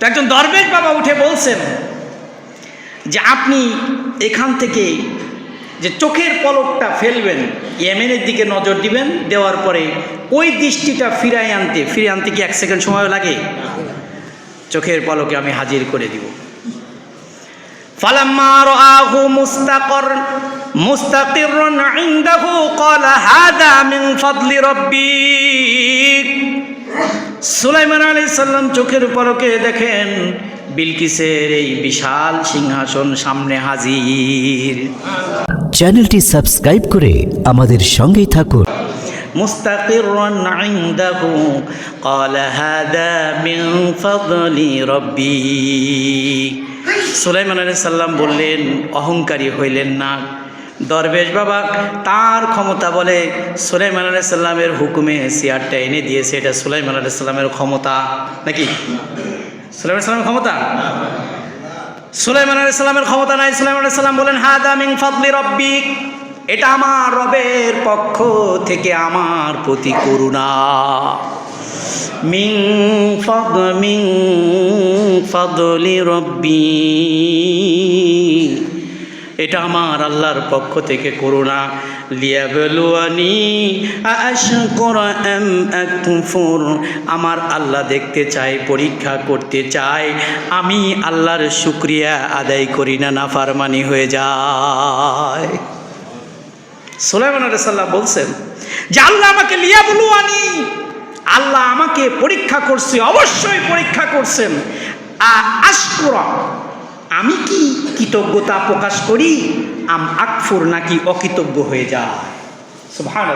তো একজন দরবেশ বাবা উঠে বলছেন যে আপনি এখান থেকে যে চোখের পলকটা ফেলবেন, ইয়েমেনের দিকে নজর দিবেন, দেওয়ার পরে ওই দৃষ্টিটা ফিরাই আনতে ফিরে আনতে কি এক সেকেন্ড সময় লাগে? চোখের পলকে আমি হাজির করে দিব। ফালাম্মার রব্বি। সুলাইমান আলী সাল্লাম চোখের পলকে দেখেন বিলকিসের এই বিশাল সিংহাসন সামনে হাজির চ্যানেলটি সাবস্ক্রাইব করে আমাদের সঙ্গেই থাকুন مستقرا عنده قال هذا من فضل ربي সুলাইমান আলী সাল্লাম বললেন অহংকারী হইলেন না দরবেশ বাবা তার ক্ষমতা বলে সুলাইমান আলাই সাল্লামের হুকুমে চেয়ারটা এনে দিয়েছে। এটা সুলাইমান আলাই সাল্লামের ক্ষমতা নাকি? সুলাইমান সাল্লামের ক্ষমতা? সুলাইমান আলাই সাল্লামের ক্ষমতা নাই। সুলাইমান আলাই সাল্লাম বলেন, হাদা মিং ফাদলি রব্বিক। এটা আমার রবের পক্ষ থেকে আমার প্রতি করুণা। মিং ফদ মিং ফদলি রব্বি। এটা আমার আল্লাহর পক্ষ থেকে করুণা। লিয়াবলুয়ানি আমার আল্লাহ দেখতে চায়, পরীক্ষা করতে চায়। আমি আল্লাহর শুক্রিয়া আদায় করি না না নাফারমানি হয়ে যায়। সোলাইমান সাল্লাহ বলছেন যে, আল্লাহ আমাকে লিয়া বলুয়ানি আল্লাহ আমাকে পরীক্ষা করছে, অবশ্যই পরীক্ষা করছেন। আশকুরা আমি কি কৃতজ্ঞতা প্রকাশ করি? আম আকফুর নাকি অকৃতজ্ঞ হয়ে যায়? সুভান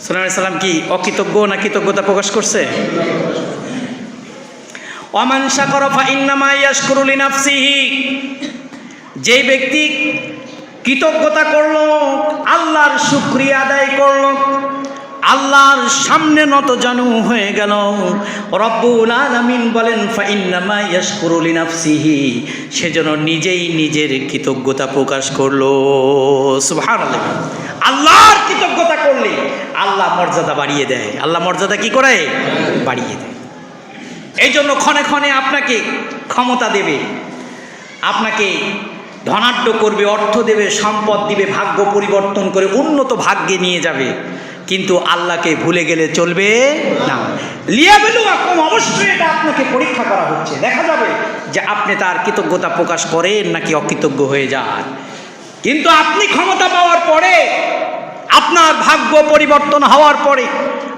সোলাইমান সাল্লাম কি অকৃতজ্ঞ না কৃতজ্ঞতা প্রকাশ করছে? অমান নাফসিহি যেই ব্যক্তি কৃতজ্ঞতা করল, আল্লাহর শুক্রিয়া আদায় করল আল্লাহর সামনে নত জানু হয়ে গেল। রব্বুল আলামিন বলেন, ফাইন্নামা ইয়াশকুরুল নাফসিহি সেজন্য নিজেই নিজের কৃতজ্ঞতা প্রকাশ করল। সুবহানাল্লাহ। আল্লাহর কৃতজ্ঞতা করলে আল্লাহ মর্যাদা বাড়িয়ে দেয়। আল্লাহ মর্যাদা কি করে? বাড়িয়ে দেয়। এই জন্য ক্ষণে ক্ষণে আপনাকে ক্ষমতা দেবে। আপনাকে ধনাঢ্য করবে, অর্থ দেবে, সম্পদ দিবে, ভাগ্য পরিবর্তন করে উন্নত ভাগ্যে নিয়ে যাবে। কিন্তু আল্লাহকে ভুলে গেলে চলবে না। লিয়া বেলু কম অবশ্যই এটা আপনাকে পরীক্ষা করা হচ্ছে। দেখা যাবে যে আপনি তার কৃতজ্ঞতা প্রকাশ করেন নাকি অকৃতজ্ঞ হয়ে যান। কিন্তু আপনি ক্ষমতা পাওয়ার পরে, আপনার ভাগ্য পরিবর্তন হওয়ার পরে,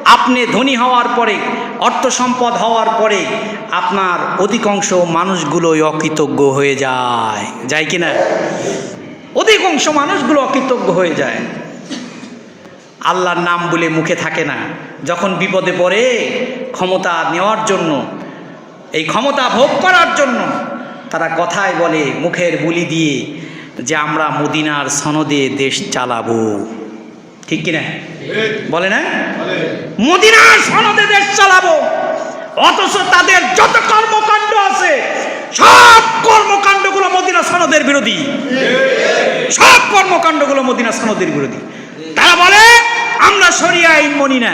আপনি ধনী হওয়ার পরে, অর্থ সম্পদ হওয়ার পরে, আপনার অধিকাংশ মানুষগুলোই অকৃতজ্ঞ হয়ে যায়। যায় কি না অধিকাংশ মানুষগুলো অকৃতজ্ঞ হয়ে যায়। আল্লাহর নাম বলে মুখে থাকে না। যখন বিপদে পড়ে, ক্ষমতা নেওয়ার জন্য, এই ক্ষমতা ভোগ করার জন্য তারা কথায় বলে, মুখের বুলি দিয়ে যে আমরা মদিনার সনদে দেশ চালাবো। ঠিক কিনা? বলে না? মদিনার সনদে দেশ চালাবো। অথচ তাদের যত কর্মকাণ্ড আছে, সব কর্মকাণ্ডগুলো মদিনা সনদের বিরোধী। সব কর্মকাণ্ডগুলো মদিনা সনদের বিরোধী। তারা বলে আমরা সরিয়া আইন মানি না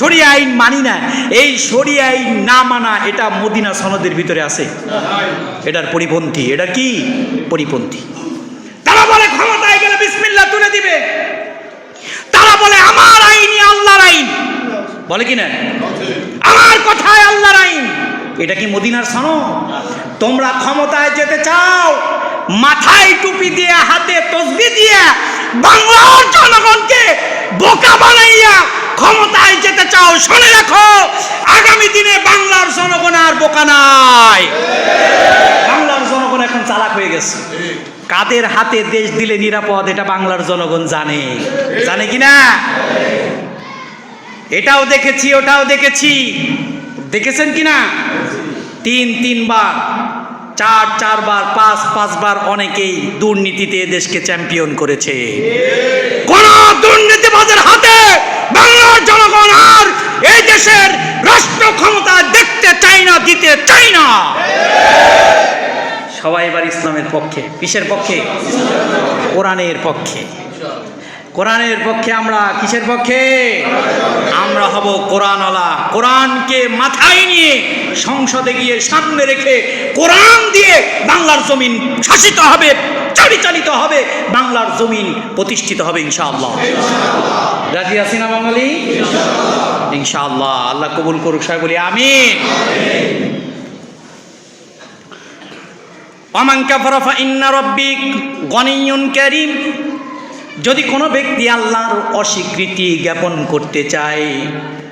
সরিয়া আইন মানি না। এই সরিয়া আইন না মানা, এটা মদিনা সনদের ভিতরে আছে। এটার পরিপন্থী, এটা কি? পরিপন্থী। তারা বলে ক্ষমতায় গেলে বিসমিল্লাহ তুলে দিবে। তারা বলে আমার আইনই আল্লাহর আইন। বলে কি না? আমার কথায় আল্লাহর আইন। এটা কি মদিনার সনদ? তোমরা ক্ষমতায় যেতে চাও, মাথায় টুপি দিয়ে, হাতে তসবি দিয়ে বাংলার জনগণকে বোকা বানাইয়া ক্ষমতায় যেতে চাও, শুনে রাখো, আগামী দিনে বাংলার জনগণ আর বোকা নাই। বাংলার জনগণ এখন চালাক হয়ে গেছে। কাদের হাতে দেশ দিলে নিরাপদ, এটা বাংলার জনগণ জানে। জানে কি না? এটাও দেখেছি, ওটাও দেখেছি। দেখেছেন কি না? তিন, তিনবার চার, চারবার, পাঁচ, পাঁচবার অনেকেই দুর্নীতিতে দেশকে চ্যাম্পিয়ন করেছে। কোন দুর্নীতিবাদের হাতে বাংলার জনগণ আর এই দেশের রাষ্ট্র ক্ষমতা দেখতে চাই না, দিতে চাই না। সবাই এবার ইসলামের পক্ষে, কিসের পক্ষে? কোরআনের পক্ষে। কোরআনের পক্ষে আমরা কিসের পক্ষে? আমরা হব কোরআনওয়ালা। কোরআনকে মাথায় নিয়ে সংসদে গিয়ে সামনে রেখে কোরআন দিয়ে বাংলার জমিন শাসিত হবে চালিচালিত হবে, বাংলার জমিন প্রতিষ্ঠিত হবে, ইনশাআল্লাহ। রাজি আছি না বাঙালি? ইনশাআল্লাহ। আল্লাহ কবুল করুক সাহেব বলি আমিন। অমান কাফারা ফা ইন্না রব্বিক গনিয়ুন কারীম। যদি কোনো ব্যক্তি আল্লাহর অস্বীকৃতি জ্ঞাপন করতে চায়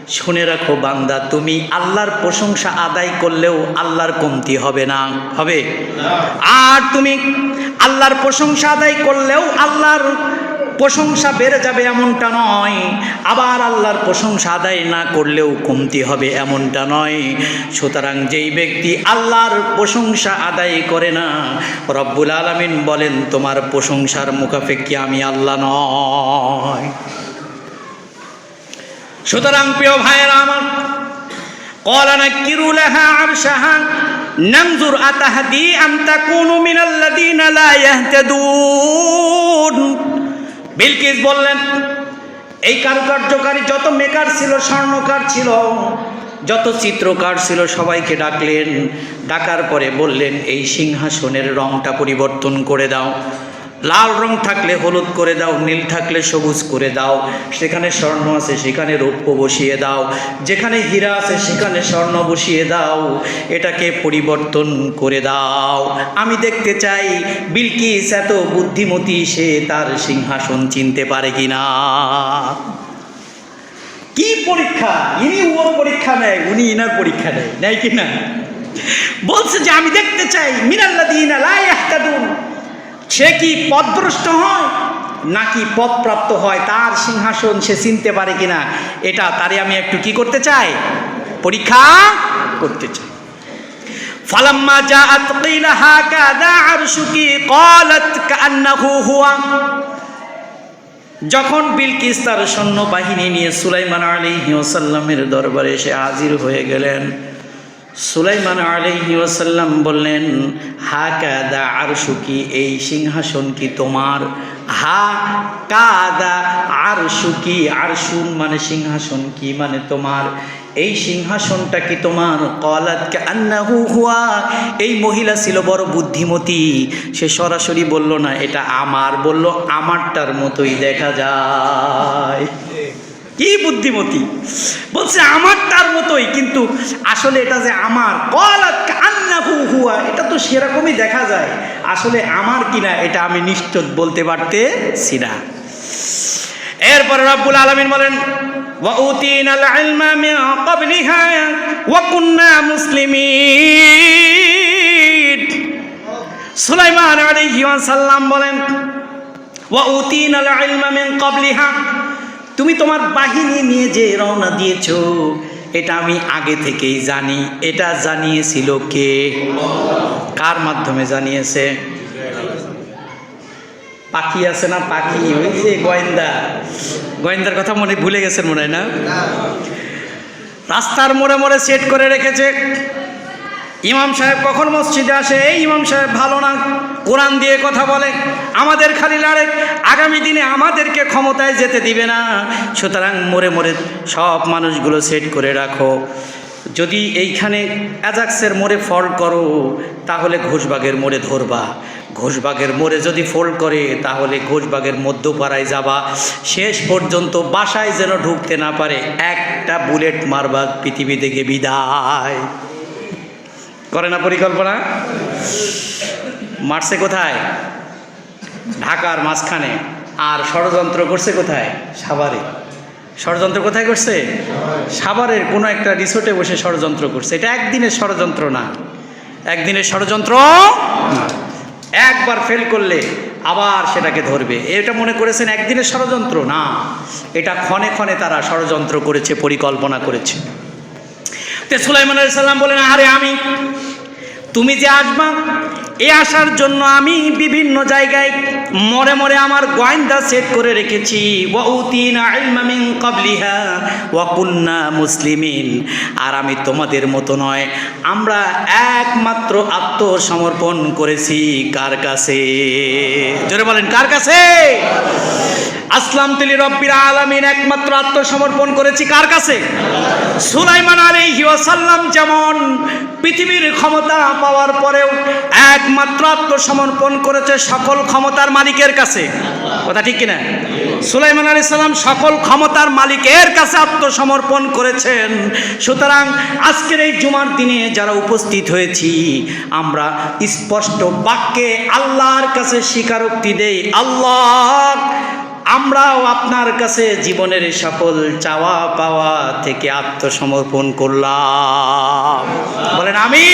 শুনে রাখো বান্দা তুমি আল্লাহর প্রশংসা আদায় করলেও আল্লাহর কমতি হবে না হবে? আর তুমি আল্লাহর প্রশংসা আদায় করলেও আল্লাহর প্রশংসা বেড়ে যাবে এমনটা নয়। আবার আল্লাহর প্রশংসা আদায় না করলেও কমতি হবে এমনটা নয়। সুতরাং যেই ব্যক্তি আল্লাহর প্রশংসা আদায় করে না, রব্বুল আলমিন বলেন, তোমার প্রশংসার মুখাপেক্ষি আমি আল্লাহ নয়। সুতরাং প্রিয় ভাইয়ের আমার কলানা কিরুলাহা নামজুর আতাহাদি আন্তা কোন মিনাল্লাদিন লা ইয়াহতাদুন। বিলকিস বললেন, এই কারুকার্যকারী যত মেকার ছিল, স্বর্ণকার ছিল, যত চিত্রকার ছিল, সবাইকে ডাকলেন। ডাকার পরে বললেন, এই সিংহাসনের রংটা পরিবর্তন করে দাও। লাল রং থাকলে হলুদ করে দাও, নীল থাকলে সবুজ করে দাও। সেখানে স্বর্ণ আছে, সেখানে রৌপ্য বসিয়ে দাও। যেখানে হীরা আছে, সেখানে স্বর্ণ বসিয়ে দাও। এটাকে পরিবর্তন করে দাও। আমি দেখতে চাই, বিলকিস এত বুদ্ধিমতী সে তার সিংহাসন চিনতে পারে কি না কি পরীক্ষা? ইনি ওর পরীক্ষা নেয়, উনি ইনার পরীক্ষা নেয় নেয় কি না বলছে যে, আমি দেখতে চাই মিনাল্লাদিন আলাইয়াহতাদুন সে কি পদভ্রষ্ট হয়? নাকি পদপ্রাপ্ত হয়? তার সিংহাসন সে চিনতে পারে কিনা? এটা তারে আমি একটু কি করতে চাই? পরীক্ষা করতে চাই। ফালাম্মা জাআত কিলা হাকাযা আরশুকি ক্বালাত কান্নাহু হুয়া। যখন বিলকিস তার সৈন্যবাহিনী নিয়ে সুলাইমান আলাইহি ওয়াসাল্লামের দরবারে এসে হাজির হয়ে গেলেন সুলাইমান আলাইহি ওয়াসাল্লাম বললেন হা কাদা আরশু এই সিংহাসন কি তোমার? হা কাদা আরশু আর আরশুন মানে সিংহাসন কি মানে তোমার? এই সিংহাসনটা কি তোমার? কলাত আন্নাহু হুয়া এই মহিলা ছিল বড় বুদ্ধিমতী। সে সরাসরি বলল, না, এটা আমার। বলল, আমারটার মতোই দেখা যায়। কি বুদ্ধিমতী? বলছে আমার তার মতোই, কিন্তু আসলে এটা যে আমার, কলাত কান্নাফু হুয়া, এটা তো সেরকমই দেখা যায়। আসলে আমার কিনা এটা আমি নিশ্চিত বলতে পারতেছি না। এরপরে রব্বুল আলমিন বলেন সুলাইমান আলী সাল্লাম বলেন, ওয়া উতিন আল আলমা মিন কবলিহা তুমি তোমার বাহিনী নিয়ে যে রওনা দিয়েছ, এটা আমি আগে থেকেই জানি। এটা জানিয়েছিল কে? কার মাধ্যমে জানিয়েছে? পাখি আছে না পাখি? ওই যে গোয়েন্দা। গোয়েন্দার কথা মনে ভুলে গেছেন মনে হয় না? রাস্তার মোড়ে মোড়ে সেট করে রেখেছে। ইমাম সাহেব কখন মসজিদে আসে? এই ইমাম সাহেব ভালো না। কোরআন দিয়ে কথা বলে। আমাদের খালি লড়ে আগামী দিনে আমাদেরকে ক্ষমতায় যেতে দিবে না। সুতরাং মোড়ে মোড়ে সব মানুষগুলো সেট করে রাখো। যদি এইখানে অ্যাজাক্সের মোড়ে ফল করো, তাহলে ঘোষবাগের মোড়ে ধরবা। ঘোষবাগের মোড়ে যদি ফোল্ড করে, তাহলে ঘোষবাগের মধ্যপাড়ায় যাবা। শেষ পর্যন্ত বাসায় যেন ঢুকতে না পারে, একটা বুলেট মারবা, পৃথিবী থেকে বিদায়। করে না পরিকল্পনা? মারছে কোথায়? ঢাকার মাঝখানে। আর ষড়যন্ত্র করছে কোথায়? সাভারে। ষড়যন্ত্র কোথায় করছে? সাভারের কোনো একটা রিসোর্টে বসে ষড়যন্ত্র করছে। এটা একদিনের ষড়যন্ত্র না। একদিনের ষড়যন্ত্র। একবার ফেল করলে আবার সেটাকে ধরবে। এটা মনে করেছেন একদিনের ষড়যন্ত্র? না। এটা ক্ষণে ক্ষণে তারা ষড়যন্ত্র করেছে, পরিকল্পনা করেছে। তে সুলাইমান সালাম বলেন আরে আমি তুমি যে আসবা এ আসার জন্য আমি বিভিন্ন জায়গায় মরে মরে আমার গোয়েন্দা সেট করে রেখেছি। কুন্না মুসলিমিন। আর আমি তোমাদের মতো নয়, আমরা একমাত্র আত্মসমর্পণ করেছি। কার কাছে? জোরে বলেন, কার কাছে? আসলাম তিলি রব্বির আলামিন, একমাত্র আত্মসমর্পণ করেছি। কার কাছে? সুলাইমান আলাইহি ওয়াসাল্লাম যেমন পৃথিবীর ক্ষমতা পাওয়ার পরেও একমাত্র আত্মসমর্পণ করেছে সকল ক্ষমতার মালিকের কাছে। কথা ঠিক কিনা? সুলাইমান আলাইহিস সালাম সকল ক্ষমতার মালিকের কাছে আত্মসমর্পণ করেছেন। সুতরাং আজকের এই জুমার দিনে যারা উপস্থিত হয়েছি, আমরা স্পষ্ট বাক্যে আল্লাহর কাছে স্বীকারোক্তি দেই। আল্লাহ, আমরাও আপনার কাছে জীবনের সকল চাওয়া পাওয়া থেকে আত্মসমর্পণ করলাম। বলেন আমি